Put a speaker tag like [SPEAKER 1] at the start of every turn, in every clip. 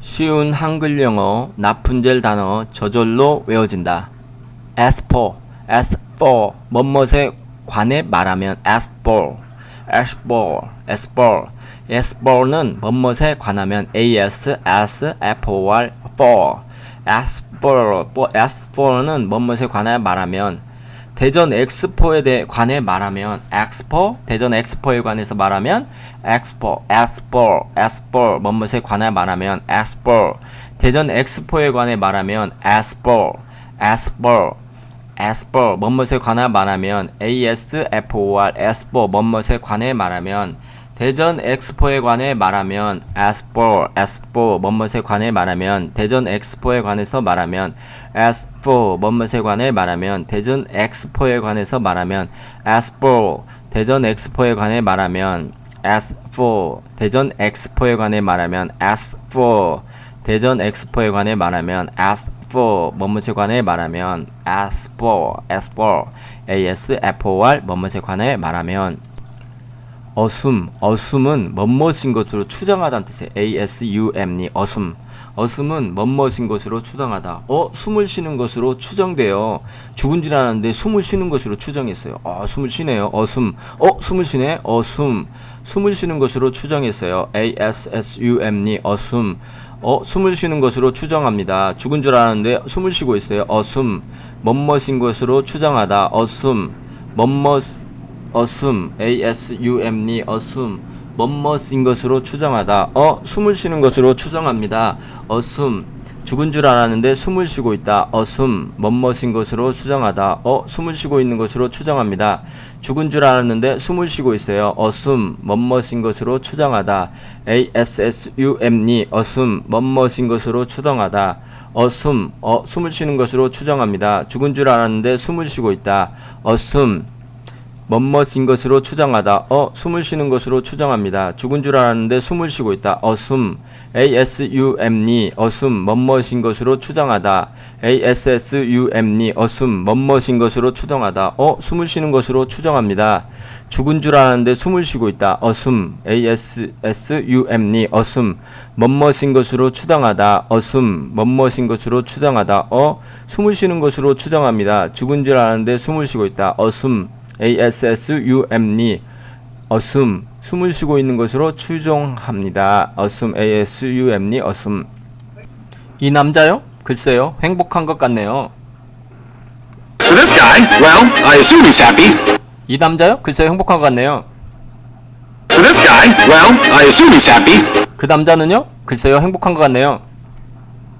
[SPEAKER 1] 쉬운 한글 영어 나쁜젤 단어 저절로 외워진다. as for, as for, 뭐뭇에 관해 말하면 as for, as for, as for, as for는 뭐뭇에 관하면 as, as, for, for, as for, as for는 뭐뭇에 관해 말하면 대전 엑스포에 대해 관해 말하면 엑스포? 대전 엑스포에 관해서 말하면 엑스포 엑스포 엑스포 뭐뭇에 관해 말하면 엑스포. 대전 엑스포에 관해 말하면 엑스포 엑스포 엑스포. 뭐뭇에 관해 말하면 ASFOR 엑스포. 뭐뭇에 관해 말하면 대전 엑스포에 관해 말하면 엑스포 엑스포 뭐뭇에 관해 말하면 대전 엑스포에 관해서 말하면 엑스포 뭐뭇에 관해 말하면 대전 엑스포에 관해서 말하면 엑스포 대전 엑스포에 관해 말하면 엑스포 대전 엑스포에 관해 말하면 엑스포 대전 엑스포에 관해 말하면 엑스포 뭐뭇에 관해 말하면 엑스포 엑스포 ASFOR 뭐뭇에 관해 말하면 어숨, 어숨은 멋멋인 것으로 추정하다는 뜻이에요. ASUM이 어숨. 어숨은 멋멋인 것으로 추정하다. 어, 숨을 쉬는 것으로 추정돼요. 죽은 줄 알았는데 숨을 쉬는 것으로 추정했어요. 어, 숨을 쉬네요. 어숨. 어, 숨을 쉬네. 어숨. 숨을 쉬는 것으로 추정했어요. ASSUM이 어숨. 어, 숨을 쉬는 것으로 추정합니다. 죽은 줄 알았는데 숨을 쉬고 있어요. 어숨. 멋멋인 것으로 추정하다. 어숨. 멋멋 assume, a-s-u-m-이 assume, 멋멋인 것으로 추정하다. 어, 숨을 쉬는 것으로 추정합니다. assume, 죽은 줄 알았는데 숨을 쉬고 있다. assume, 멋멋인 것으로 추정하다. 어, 숨을 쉬고 있는 것으로 추정합니다. 죽은 줄 알았는데 숨을 쉬고 있어요. assume, 멋멋인 것으로 추정하다. a-s-s-u-m-이 assume, 멋멋인 것으로 추정하다. assume, 어, 숨을 쉬는 것으로 추정합니다. 죽은 줄 알았는데 숨을 쉬고 있다. assume, 멋멋인 것으로 추정하다. 어, 숨을 쉬는 것으로 추정합니다. 죽은 줄 알았는데 숨을 쉬고 있다. 어숨. ASUM니 어숨 멋멋인 것으로 추정하다. ASSUM니 어숨 멋멋인 것으로 추정하다. 어, 숨을 쉬는 것으로 추정합니다. 죽은 줄 알았는데 숨을 쉬고 있다. 어숨. ASSUM니 어숨 멋멋인 것으로 추정하다. 어숨 멋멋인 것으로 추정하다. 어, 숨을 쉬는 것으로 추정합니다. 죽은 줄 알았는데 숨을 쉬고 있다. 어숨. ASSUM니 assume 숨을 쉬고 있는 것으로 추정합니다. assume ASUM니 assume 이 남자요? 글쎄요 행복한 것 같네요.
[SPEAKER 2] For this guy, well, I assume he's happy.
[SPEAKER 1] 이 남자요? 글쎄요 행복한 것 같네요.
[SPEAKER 2] For this guy, well, I assume he's happy.
[SPEAKER 1] 그 남자는요? 글쎄요 행복한 것 같네요.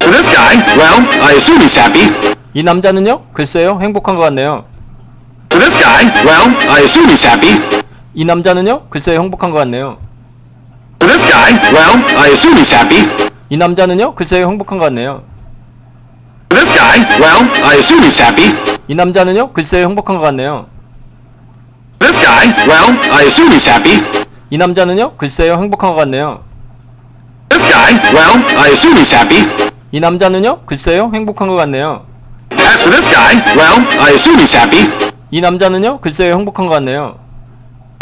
[SPEAKER 2] For this guy, well, I assume he's happy.
[SPEAKER 1] 이 남자는요? 글쎄요 행복한 것 같네요.
[SPEAKER 2] For this guy, well, I assume he's happy.
[SPEAKER 1] 이 남자는요? 글쎄요 행복한 것 같네요.
[SPEAKER 2] For this guy, well, I assume he's happy.
[SPEAKER 1] 이 남자는요? 글쎄요 행복한 것 같네요.
[SPEAKER 2] For this guy, well, I assume he's happy.
[SPEAKER 1] 이 남자는요? 글쎄요 행복한 것 같네요.
[SPEAKER 2] For this guy, well, I assume he's happy.
[SPEAKER 1] 이 남자는요? 글쎄요 행복한 것 같네요.
[SPEAKER 2] This guy, well, I assume he's happy.
[SPEAKER 1] 이 남자는요? 글쎄요 행복한 것 같네요.
[SPEAKER 2] As for this guy, well, I assume he's happy.
[SPEAKER 1] 이 남자는요? 글쎄요 행복한 것 같네요.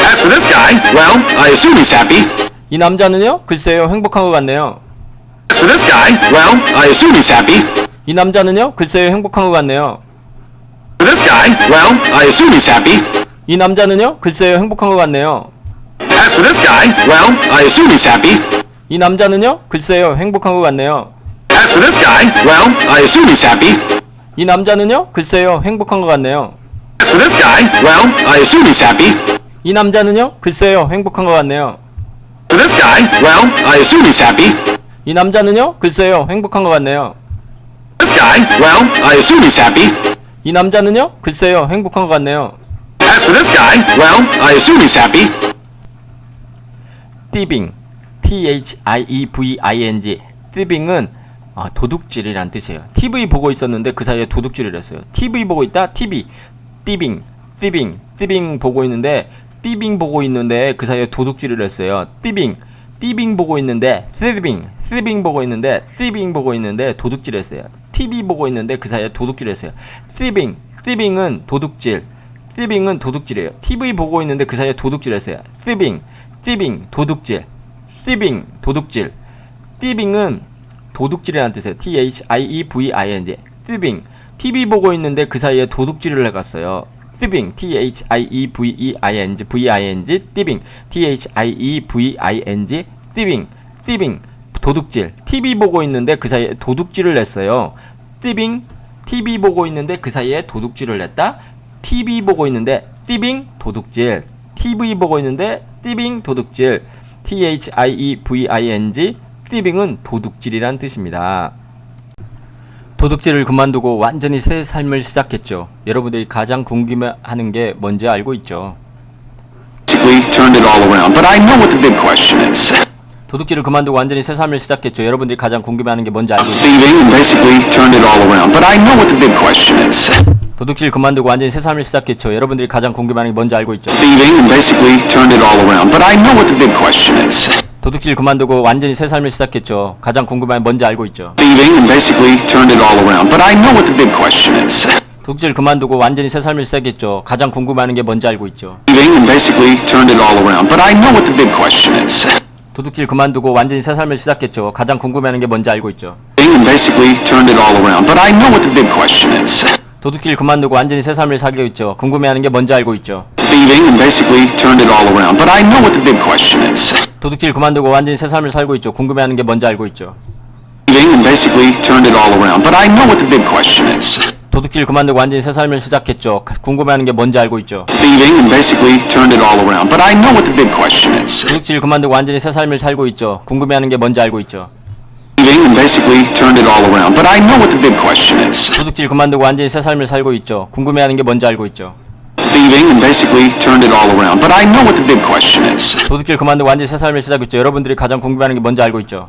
[SPEAKER 2] As for this guy, well, I assume he's happy.
[SPEAKER 1] 이 남자는요? 글쎄요 행복한 것 같네요.
[SPEAKER 2] As for this guy, well, I assume he's happy.
[SPEAKER 1] 이 남자는요? 글쎄요 행복한 것 같네요.
[SPEAKER 2] For this guy, well, I assume he's happy.
[SPEAKER 1] 이 남자는요? 글쎄요 행복한 것 같네요.
[SPEAKER 2] As for this guy, well, I assume he's happy.
[SPEAKER 1] 이 남자는요? 글쎄요 행복한 것 같네요.
[SPEAKER 2] As for this guy, well, I assume he's happy.
[SPEAKER 1] 이 남자는요? 글쎄요 행복한 것 같네요.
[SPEAKER 2] As for this guy, well, I assume he's happy.
[SPEAKER 1] 이 남자는요? 글쎄요 행복한 것 같네요.
[SPEAKER 2] For this guy, well, I assume he's happy.
[SPEAKER 1] 이 남자는요? 글쎄요 행복한 것 같네요.
[SPEAKER 2] This guy, well, I assume he's happy.
[SPEAKER 1] 이 남자는요? 글쎄요 행복한 것 같네요.
[SPEAKER 2] As for this guy, well, I assume he's happy.
[SPEAKER 1] thieving, T-H-I-E-V-I-N-G, thieving은 아, 도둑질이란 뜻이에요. TV 보고 있었는데 그 사이에 도둑질을 했어요. TV 보고 있다, TV, thieving, thieving, thieving 보고 있는데 thieving 보고 있는데 그 사이에 도둑질을 했어요. thieving, thieving 보고 있는데 thieving, thieving 보고 있는데 thieving 보고 있는데 도둑질했어요. TV 보고 있는데 그 사이에 도둑질했어요. thieving, thieving은 도둑질. thieving은 도둑질이에요. TV 보고 있는데 그 사이에 도둑질했어요. thieving, thieving 도둑질. thieving 도둑질. thieving은 도둑질이라는 뜻이에요. T H I E V I N G. thieving. TV 보고 있는데 그 사이에 도둑질을 해갔어요. thieving. T H I E V E I N G. V I N G. thieving. E thieving. thieving. 도둑질. TV 보고 있는데 그 사이에 도둑질을 했어요. thieving. TV 보고 있는데 그 사이에 도둑질을 했다. TV 보고 있는데 thieving 도둑질. TV 보고 있는데 thieving 도둑질. T H I E V I N G thieving은 도둑질이란 뜻입니다. 도둑질을 그만두고 완전히 새 삶을 시작했죠. 여러분들이 가장 궁금해하는 게 뭔지 알고 있죠. 도둑질을 그만두고 완전히 새 삶을 시작했죠. 여러분들이 가장 궁금해하는 게 뭔지 알고 있죠. 도둑질 그만두고 완전히 새 삶을 시작했죠. 여러분들이 가장 궁금해하는 게 뭔지 알고 있죠. 도둑질 그만두고 완전히 새 삶을 시작했죠. 가장 궁금한 뭔지 알고 있죠. 도둑질 그만두고 완전히 새 삶을 시작했죠. 가장 궁금해하는 게 뭔지 알고 있죠. 도둑질 그만두고 완전히 새 삶을 시작했죠. 가장 궁금해하는 게 뭔지 알고 있죠. 도둑질 그만두고 완전히 새 삶을 살고 있죠. 궁금해하는 게 뭔지 알고 있죠. 도둑질 그만두고 완전히 새 삶을 살고 있죠. 궁금해하는 게 뭔지 알고 있죠.
[SPEAKER 2] Thieving and basically turned it all around. But I know what the big question is.
[SPEAKER 1] 도둑질 그만두고 완전히 새 삶을 시작했죠. 궁금해하는 게 뭔지 알고 있죠.
[SPEAKER 2] Thieving and basically turned it all around. But I know what the big question is.
[SPEAKER 1] 도둑질 그만두고 완전히 새 삶을 살고 있죠. 궁금해하는 게 뭔지 알고 있죠.
[SPEAKER 2] Thieving and basically turned it all around. But I know what the big question is.
[SPEAKER 1] 도둑질 그만두고 완전히 새 삶을 살고 있죠. 궁금해하는 게 뭔지 알고 있죠.
[SPEAKER 2] Thieving and basically turned it all around. But I know what the big question is.
[SPEAKER 1] 도둑질 그만두고 완전히 새 삶을 시작했죠. 여러분들이 가장 궁금해하는 게 뭔지 알고 있죠.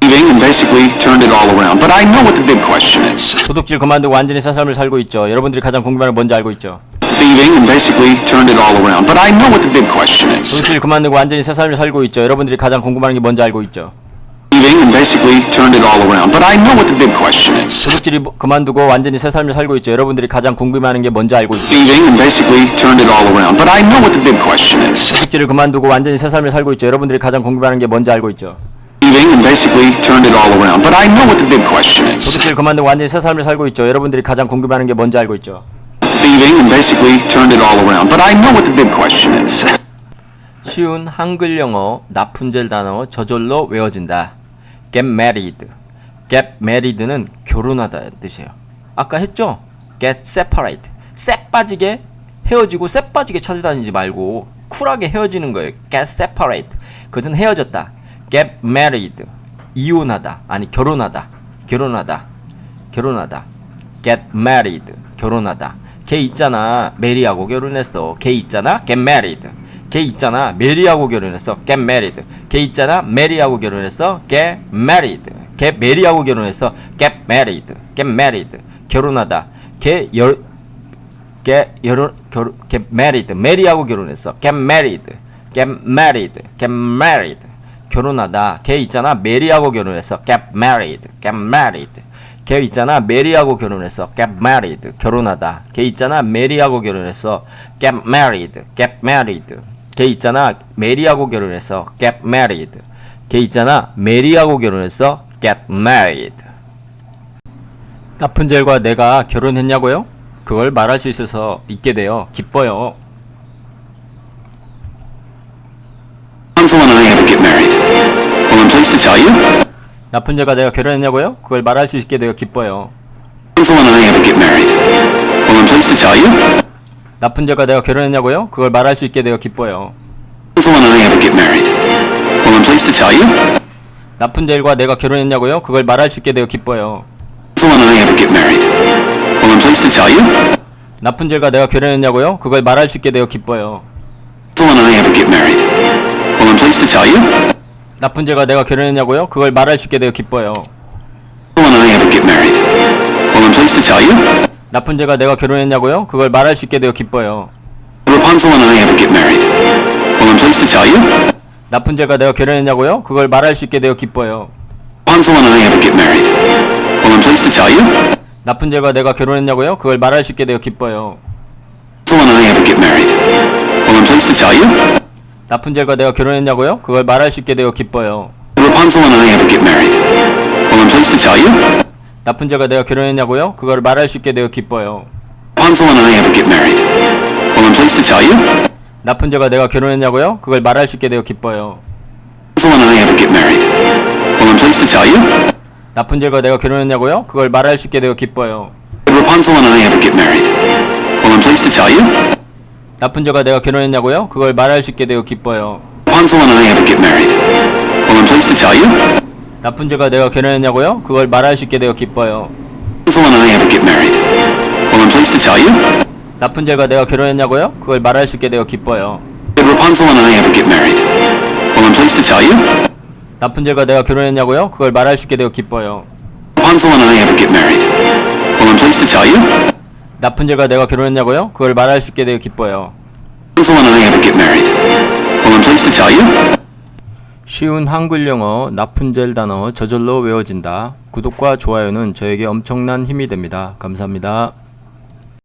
[SPEAKER 2] Thieving and basically turned it all around. But I know what the big question is.
[SPEAKER 1] 도둑질 그만두고 완전히 새 삶을 살고 있죠. 여러분들이 가장 궁금해하는 게 뭔지 알고 있죠.
[SPEAKER 2] Thieving and basically turned it all around. But I know what the big question is.
[SPEAKER 1] 도둑질 그만두고 완전히 새 삶을 살고 있죠. 여러분들이 가장 궁금해하는 게 뭔지 알고 있죠.
[SPEAKER 2] Thieving and basically turned it all around. But I know what the big question is.
[SPEAKER 1] 도둑질이 그만두고 완전히 새 삶을 살고 있죠. 여러분들이 가장 궁금해하는 게 뭔지 알고 있죠.
[SPEAKER 2] Thieving and basically turned it all around. But I know what the big question is.
[SPEAKER 1] 도둑질을 그만두고 완전히 새 삶을 살고 있죠. 여러분들이 가장 궁금해하는 게 뭔지 알고 있죠.
[SPEAKER 2] Thieving and basically turned it all around. But I know what the big question is.
[SPEAKER 1] 도둑질 그만두고 완전히 새 삶을 살고 있죠. 여러분들이 가장 궁금해하는 게 뭔지 알고 있죠.
[SPEAKER 2] Thieving and basically turned it all around. But I know what the big question is.
[SPEAKER 1] 쉬운 한글 영어 나푼젤 단어 저절로 외워진다. Get married. get married는 결혼하다는 뜻이에요. 아까 했죠? get separate. 쎄 빠지게 헤어지고 쎄 빠지게 찾아다니지 말고 쿨하게 헤어지는 거예요. get separate. 그것은 헤어졌다. get married. 이혼하다. 아니 결혼하다. 결혼하다. 결혼하다. get married. 결혼하다. 걔 있잖아. 메리하고 결혼했어. 걔 있잖아. get married. 걔 있잖아. 메리하고 결혼했어. get married. 걔 있잖아. 메리하고 결혼했어. get married. 걔 메리하고 결혼했어. get married. get married. 결혼하다. 걔 열, 걔 결혼 결혼 get married. 메리하고 결혼했어. get married. get married. get married. 결혼하다. 걔 있잖아. 메리하고 결혼했어. get married. get married. 걔 있잖아. 메리하고 결혼했어. get married. 결혼하다. 걔 있잖아. 메리하고 결혼했어. get married. get married. 걔 있잖아. 메리하고 결혼했어. get married. 걔 있잖아. 메리하고 결혼했어. get married. 라푼젤과 내가 결혼했냐고요? 그걸 말할 수 있어서 있게 되어 기뻐요.
[SPEAKER 2] You.
[SPEAKER 1] 라푼젤과 내가 결혼했냐고요? 그걸 말할 수 있게 되어 기뻐요.
[SPEAKER 2] You.
[SPEAKER 1] 라푼젤과 내가 결혼했냐고요? 그걸 말할 수 있게 되어 기뻐요.
[SPEAKER 2] I get married. Well, I'm pleased to tell you.
[SPEAKER 1] 라푼젤과 내가 결혼했냐고요? 그걸 말할 수 있게 되어 기뻐요.
[SPEAKER 2] I get married. Well, I'm pleased to tell you.
[SPEAKER 1] 라푼젤과 내가 결혼했냐고요? 그걸 말할 수 있게 되어 기뻐요.
[SPEAKER 2] I get married. Well, I'm pleased to tell you.
[SPEAKER 1] 라푼젤과 내가 결혼했냐고요? 그걸 말할 수 있게 되어 기뻐요.
[SPEAKER 2] I get married. Well, I'm pleased to tell you.
[SPEAKER 1] 라푼젤과 내가 결혼했냐고요? 그걸 말할 수 있게 되어 기뻐요.
[SPEAKER 2] Rapunzel and I have to get married. Well, I'm pleased to tell you.
[SPEAKER 1] 라푼젤과 내가 결혼했냐고요? 그걸 말할 수 있게 되어 기뻐요.
[SPEAKER 2] Rapunzel and I have to get married. Well, I'm pleased to tell you.
[SPEAKER 1] 라푼젤과 내가 결혼했냐고요? 그걸 말할 수 있게 되어 기뻐요.
[SPEAKER 2] Rapunzel and I have to get married. Well, I'm pleased to tell you.
[SPEAKER 1] 라푼젤과 내가 결혼했냐고요? 그걸 말할 수 있게 되어 기뻐요.
[SPEAKER 2] Rapunzel and I have to get married. Well, I'm pleased pleased to tell you,
[SPEAKER 1] 라푼젤과 내가 결혼했냐고요? 그걸 말할 수 있게 되어 기뻐요.
[SPEAKER 2] Rapunzel and I have get married. Well, I'm pleased to tell you,
[SPEAKER 1] 라푼젤과 내가 결혼했냐고요? 그걸 말할 수 있게 되어 기뻐요.
[SPEAKER 2] Rapunzel and I have get married. Well, I'm pleased to tell you,
[SPEAKER 1] 라푼젤과 내가 결혼했냐고요? 그걸 말할 수 있게 되어 기뻐요.
[SPEAKER 2] Rapunzel and I have get married. Well, I'm pleased to tell you,
[SPEAKER 1] 라푼젤과 내가 결혼했냐고요? 그걸 말할 수 있게 되어 기뻐요.
[SPEAKER 2] Rapunzel and I have get married. Well, I'm pleased to tell you,
[SPEAKER 1] 라푼젤과 내가 결혼했냐고요? 그걸 말할 수 있게 되어 기뻐요.
[SPEAKER 2] Rapunzel and I have get married. Well, I'm pleased to tell you,
[SPEAKER 1] 라푼젤과 내가 결혼했냐고요? 그걸 말할 수 있게 되어 기뻐요.
[SPEAKER 2] Rapunzel and I have get married. Well, I'm pleased to tell you,
[SPEAKER 1] 라푼젤과 내가 결혼했냐고요? 그걸 말할 수 있게 되어 기뻐요.
[SPEAKER 2] Rapunzel and I have get married. Well, I'm pleased to tell you,
[SPEAKER 1] 라푼젤과 내가 결혼했냐고요? 그걸 말할 수 있게 되어 기뻐요. 쉬운 한글 영어 나푼젤 단어 저절로 외워진다. 구독과 좋아요는 저에게 엄청난 힘이 됩니다. 감사합니다.